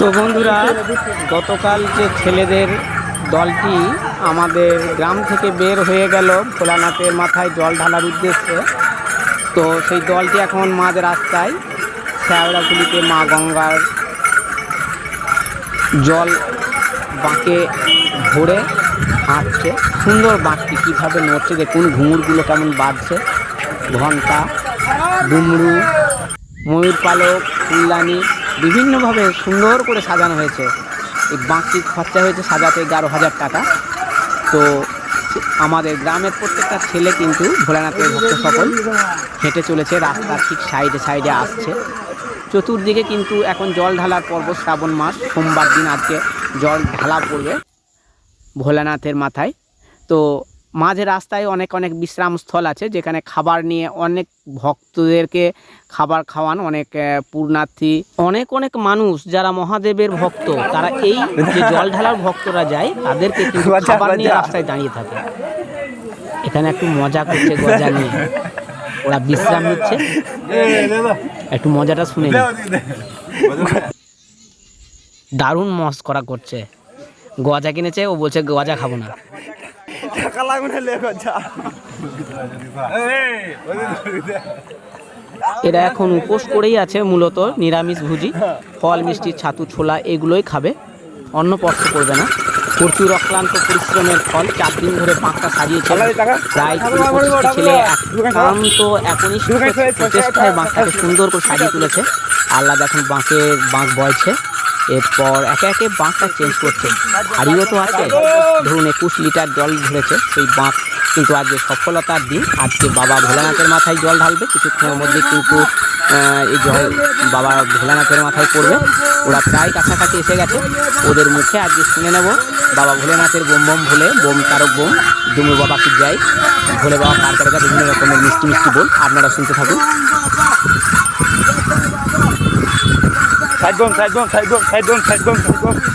তো বন্ধুরা, গতকাল যে ছেলেদের দলটি আমাদের গ্রাম থেকে বের হয়ে গেল, ভোলানাথের মাথায় জল ঢালার উদ্দেশ্যে। তো সেই দলটি এখন মাঝ রাস্তায়, শ্যাওড়াগুলিতে মা গঙ্গার জল বাঁকে ভরে হাঁটছে। সুন্দর বাঁকটি, কীভাবে নড়ছে, দেখুন, ঘুঙুরগুলো কেমন বাজছে ঘণ্টা, ডুমরু ময়ূর পালক ফুলদানি বিভিন্নভাবে সুন্দর করে সাজানো হয়েছে। এই বাঁকটি খরচা হয়েছে সাজাতে এগারো হাজার টাকা। তো আমাদের গ্রামের প্রত্যেকটা ছেলে কিন্তু ভোলানাথের ভক্ত সকল হেঁটে চলেছে, রাস্তার ঠিক সাইডে সাইডে আসছে। চতুর্দিকে কিন্তু এখন জল ঢালার পর্ব শ্রাবণ মাস, সোমবার দিন আজকে জল ঢালা পড়বে ভোলানাথের মাথায়। তো মাঝে রাস্তায় অনেক অনেক বিশ্রামস্থল আছে যেখানে খাবার নিয়ে অনেক ভক্তদেরকে খাবার খাওয়ান অনেক পূর্ণার্থী। অনেক অনেক মানুষ যারা মহাদেবের ভক্ত তারা এই যে জল ঢালার ভক্তরা যায় তাদেরকে কিন্তু খাবার নিয়ে রাস্তায় দাঁড়িয়ে থাকে। এখানে একটু মজা করছে গজা নিয়ে। ওরা বিশ্রাম নিচ্ছে। একটু মজাটা শুনে দারুণ মস করা করছে। গজা কিনেছে ও বলছে গজা খাব না। টাকা লাগবে না লেখো যা। এরা এখন উপোস করেই আছে মূলত নিরামিষ ভুজি ফল মিষ্টি ছাতু ছোলা এগুলোই খাবে। অন্য স্পর্শ করবে না। প্রচুর অক্লান্ত পরিশ্রমের ফল চার দিন ধরে পাঁচটা সাজিয়েছে। প্রায় ছেলে একান্ত একনিষ্ঠ প্রচেষ্টায় বাঁকটাকে সুন্দর করে সাজিয়ে তুলেছে। আল্লাহ এখন বাঁকের বাঁক বয়ছে। এরপর একে একে বাঁকটা চেঞ্জ করছে। হারিও তো আছে। ধরুন একুশ লিটার জল ধরেছে, সেই বাঁক কিন্তু আজকে সফলতার দিন। আজকে বাবা ভোলানাথের মাথায় জল ঢালবে, কিছুক্ষণের মধ্যে কিন্তু এই জল বাবা ভোলানাথের মাথায় পড়বে। ওরা প্রায় কাছাকাছি এসে গেছে। ওদের মুখে আজকে শুনে নেব। বাবা ভোলেনাথের বোম বোম ভোলে, বোম তারক বোম ডুমু বাবা কি যাই ভোলে বাবা করে বিভিন্ন রকমের মিষ্টি মিষ্টি বল আপনারা শুনতে থাকুন। Side side side side side side